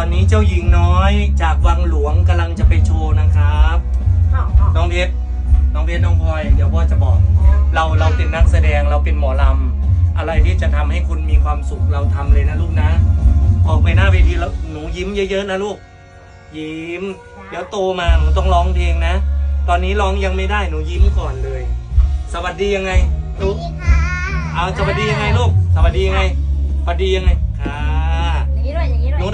อนนี้เจ้าหญิงน้อยจากวังหลวงกำลังจะไปโชว์นะครับอ้าวอ้าวน้องเพชรน้องเพชรน้องพลอยเดี๋ยวพ่อจะบอก เราเราเป็นนักแสดงเราเป็นหมอลำอะไรที่จะทำให้คุณมีความสุขเราทำเลยนะลูกนะ ออกไปหน้าเวทีแล้วหนูยิ้มเยอะๆนะลูก ยิ้ม เดี๋ยวโตมาหนูต้องร้องเพลงนะ ตอนนี้ร้องยังไม่ได้หนูยิ้มก่อนเลย สวัสดียังไงลูก เอาสวัสดียังไงลูก สวัสดียังไงสวัสดียังไงค่ะอย่าง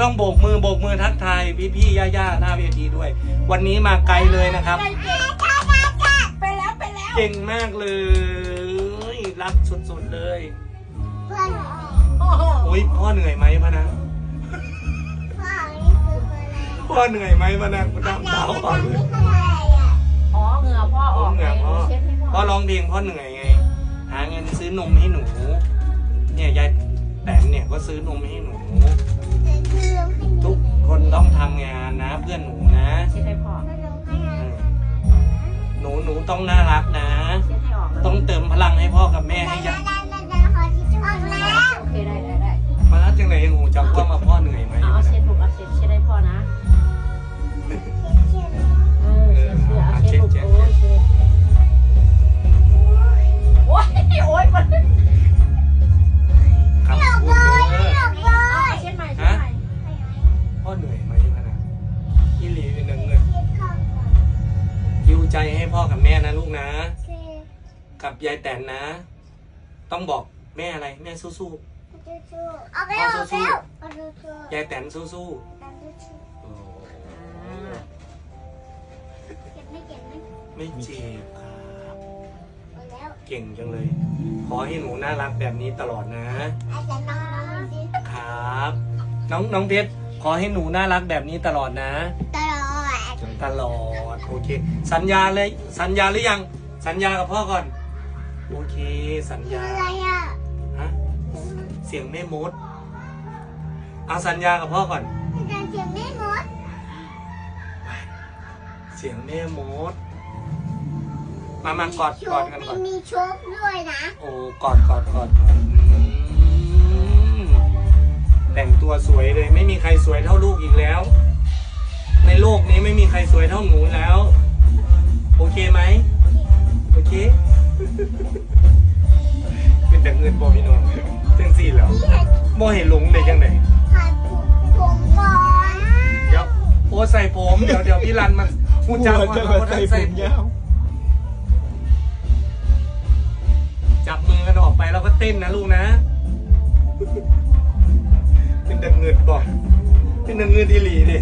ต้องโบกมือโบกมือทักทายพี่ๆย่าๆหน้าเวทีด้วย วันนี้มาไกลเลยนะครับ ไปแล้วไปแล้วเก่งมากเลย รักสุดๆเลยโอ้โหโอ้ยพ่อเหนื่อยไหมพะนะพ่อเหนื่อยไหมพะนะกูดำดาวก่อนเลยอ๋อเหงื่อพ่ออพ่ออกเหนื่อยพ่อเช็ดให้พ่พ่ออร้องเพลงพ่อเหนื่อยไง หาเงินซื้อนมให้หนู เนี่ยยายแตนเนี่ยก็ซื้อนมให้หนู ทุกคนต้องทำงานนะ เพื่อนหนูนะ เช็ดให้พ่อเออหนูหนูต้องน่ารักนะ เช็ดให้ออกเลยต้องเติมพลังให้พ่อกับแม่ให้ยัง ใจให้พ่อกับแม่นะลูกนะ กับยายแตนนะ ต้องบอกแม่อะไรแม่สู้ๆยายแตนสู้ๆโอ้ไม่เจ็บครับเก่งจังเลย ขอให้หนูน่ารักแบบนี้ตลอดนะครับ น้องน้องเพชรขอให้หนูน่ารักแบบนี้ตลอดนะ ตลอด โอเค สัญญาเลยสัญญาหรือยัง สัญญากับพ่อก่อน โอเค สัญญาฮะเสียงแม่มดเอาสัญญากับพ่อก่อน เสียงแม่มดมามากอดกอดกันก่อนมีชุบด้วยนะ โอ้กอดกอดกอดกอดอืมแต่งตัวสวยเลยไม่มีใครสวยเท่าลูกอีกแล้ว ในโลกนี้ไม่มีใครสวยเท่าหนูแล้ว โอเคไหมโอเคเป็นแต่เงินบอพี่น้องจังสี่แล้วบ่เห็นหลงเลยจังไหนถ่ายผมผมก่อนเดี๋ยวโอ้ใส่ผมเดี๋ยวเดี๋ยวพี่รันมันพูดจังว่าเราใส่ใส่ผมจับมือกันออกไปแล้วก็เต้นนะลูกนะ เป็นแต่เงินบอกเป็นแต่เงินดีหลีดิ